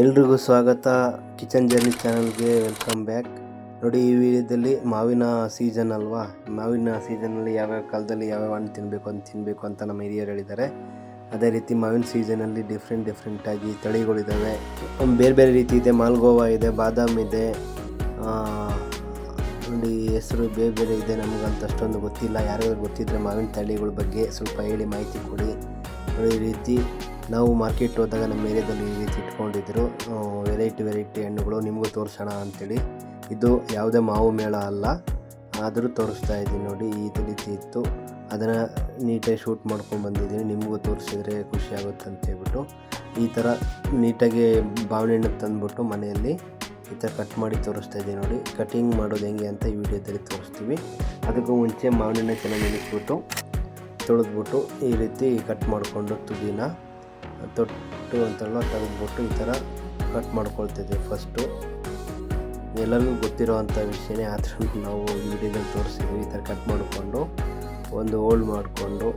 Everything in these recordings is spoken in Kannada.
ಎಲ್ರಿಗೂ ಸ್ವಾಗತ. ಕಿಚನ್ ಜರ್ನಿ ಚಾನಲ್ಗೆ ವೆಲ್ಕಮ್ ಬ್ಯಾಕ್. ನೋಡಿ, ಈ ವಿಡಿಯೋದಲ್ಲಿ ಮಾವಿನ ಸೀಸನ್ ಅಲ್ವಾ? ಮಾವಿನ ಸೀಸನಲ್ಲಿ ಯಾವ್ಯಾವ ಕಾಲದಲ್ಲಿ ಯಾವ್ಯಾವ ಹಣ್ಣು ತಿನ್ನಬೇಕು ಅಂತ ತಿನ್ನಬೇಕು ಅಂತ ನಮ್ಮ ಹಿರಿಯರು ಹೇಳಿದ್ದಾರೆ. ಅದೇ ರೀತಿ ಮಾವಿನ ಸೀಸನಲ್ಲಿ ಡಿಫ್ರೆಂಟ್ ಡಿಫ್ರೆಂಟಾಗಿ ತಳಿಗಳಿದ್ದಾವೆ ಬೇರೆ ಬೇರೆ ರೀತಿ ಇದೆ. ಮಾಲ್ಗೋವಾ ಇದೆ, ಬಾದಾಮ್ ಇದೆ. ನೋಡಿ, ಹೆಸರು ಬೇರೆ ಬೇರೆ ಇದೆ. ನಮಗಂತ ಅಷ್ಟೊಂದು ಗೊತ್ತಿಲ್ಲ. ಯಾರ್ಯಾರು ಗೊತ್ತಿದ್ದರೆ ಮಾವಿನ ತಳಿಗಳ ಬಗ್ಗೆ ಸ್ವಲ್ಪ ಹೇಳಿ ಮಾಹಿತಿ ಕೊಡಿ. ಈ ರೀತಿ ನಾವು ಮಾರ್ಕೆಟ್ ಹೋದಾಗ ನಮ್ಮ ಏರಿಯಾದಲ್ಲಿ ಈ ರೀತಿ ಇಟ್ಕೊಂಡಿದ್ರು. ವೆರೈಟಿ ವೆರೈಟಿ ಹಣ್ಣುಗಳು ನಿಮಗೂ ತೋರಿಸೋಣ ಅಂತೇಳಿ. ಇದು ಯಾವುದೇ ಮಾವು ಮೇಳ ಅಲ್ಲ. ಆದರೂ ತೋರಿಸ್ತಾ ಇದ್ದೀನಿ ನೋಡಿ, ಈ ರೀತಿ ಇತ್ತು. ಅದನ್ನು ನೀಟಾಗಿ ಶೂಟ್ ಮಾಡ್ಕೊಂಡು ಬಂದಿದ್ದೀನಿ. ನಿಮಗೂ ತೋರಿಸಿದ್ರೆ ಖುಷಿಯಾಗುತ್ತೆ ಅಂತ ಹೇಳ್ಬಿಟ್ಟು. ಈ ಥರ ನೀಟಾಗಿ ಬಾವಣೆ ಹಣ್ಣು ತಂದುಬಿಟ್ಟು ಮನೆಯಲ್ಲಿ ಈ ಥರ ಕಟ್ ಮಾಡಿ ತೋರಿಸ್ತಾ ಇದ್ದೀನಿ ನೋಡಿ. ಕಟಿಂಗ್ ಮಾಡೋದು ಹೆಂಗೆ ಅಂತ ಈ ವಿಡಿಯೋದಲ್ಲಿ ತೋರಿಸ್ತೀವಿ. ಅದಕ್ಕೂ ಮುಂಚೆ ಮಾವಿನ ಚೆನ್ನಾಗಿ ನೆನೆಸ್ಬಿಟ್ಟು, ತೊಳೆದ್ಬಿಟ್ಟು ಈ ರೀತಿ ಕಟ್ ಮಾಡಿಕೊಂಡು ತುದಿನ ತೊಟ್ಟು ಅಂತೆಲ್ಲ ತೆಗೆದ್ಬಿಟ್ಟು ಈ ಥರ ಕಟ್ ಮಾಡ್ಕೊಳ್ತಿದ್ವಿ ಫಸ್ಟು ಎಲ್ಲರಿಗೂ ಗೊತ್ತಿರೋ ಅಂಥ ವಿಷಯನೇ ಆದರೂ ನಾವು ಈ ತೋರಿಸಿದ್ವಿ, ಈ ಥರ ಕಟ್ ಮಾಡಿಕೊಂಡು ಒಂದು ಹೋಲ್ಡ್ ಮಾಡಿಕೊಂಡು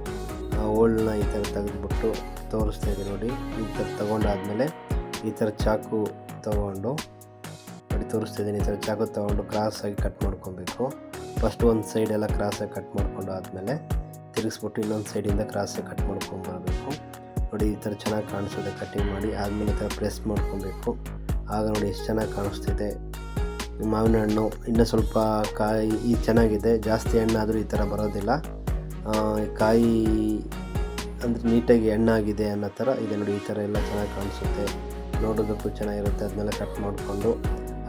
ಆ ಹೋಲ್ಡ್ನ ಈ ಥರ ತೆಗೆದ್ಬಿಟ್ಟು ತೋರಿಸ್ತಾ ನೋಡಿ. ಈ ಥರ ತೊಗೊಂಡಾದಮೇಲೆ ಈ ಥರ ಚಾಕು ತೊಗೊಂಡು ನೋಡಿ ತೋರಿಸ್ತಾ ಇದ್ದೀನಿ, ಈ ಥರ ಚಾಕು ತೊಗೊಂಡು ಕ್ರಾಸಾಗಿ ಕಟ್ ಮಾಡ್ಕೊಬೇಕು. ಫಸ್ಟ್ ಒಂದು ಸೈಡೆಲ್ಲ ಕ್ರಾಸಾಗಿ ಕಟ್ ಮಾಡಿಕೊಂಡು ಆದಮೇಲೆ ತಿರುಗಿಸ್ಬಿಟ್ಟು ಇನ್ನೊಂದು ಸೈಡಿಂದ ಕ್ರಾಸಾಗಿ ಕಟ್ ಮಾಡ್ಕೊಂಬರ್ಬೇಕು ನೋಡಿ, ಈ ಥರ ಚೆನ್ನಾಗಿ ಕಾಣಿಸುತ್ತೆ ಕಟ್ಟಿಂಗ್ ಮಾಡಿ ಆದಮೇಲೆ ಈ ಥರ ಪ್ರೆಸ್ ಮಾಡ್ಕೊಬೇಕು. ಆಗ ನೋಡಿ ಎಷ್ಟು ಚೆನ್ನಾಗಿ ಕಾಣಿಸ್ತಿದೆ. ಮಾವಿನ ಹಣ್ಣು, ಇನ್ನೂ ಸ್ವಲ್ಪ ಕಾಯಿ ಈ ಚೆನ್ನಾಗಿದೆ. ಜಾಸ್ತಿ ಹಣ್ಣಾದರೂ ಈ ಥರ ಬರೋದಿಲ್ಲ. ಕಾಯಿ ಅಂದರೆ ನೀಟಾಗಿ ಹಣ್ಣಾಗಿದೆ ಅನ್ನೋ ಥರ ಇದೆ ನೋಡಿ, ಈ ಥರ ಎಲ್ಲ ಚೆನ್ನಾಗಿ ಕಾಣಿಸುತ್ತೆ. ನೋಡೋದಕ್ಕೂ ಚೆನ್ನಾಗಿರುತ್ತೆ, ಅದನ್ನೆಲ್ಲ ಕಟ್ ಮಾಡಿಕೊಂಡು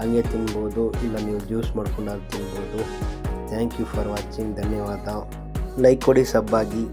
ಹಂಗೆ ತಿನ್ಬೋದು, ಇಲ್ಲ ನೀವು ಜ್ಯೂಸ್ ಮಾಡ್ಕೊಂಡು ಅದು ತಿನ್ಬೋದು. ಥ್ಯಾಂಕ್ ಯು ಫಾರ್ ವಾಚಿಂಗ್ ಧನ್ಯವಾದ. ಲೈಕ್ ಕೊಡಿ, ಸಬ್ಬಾಗಿ.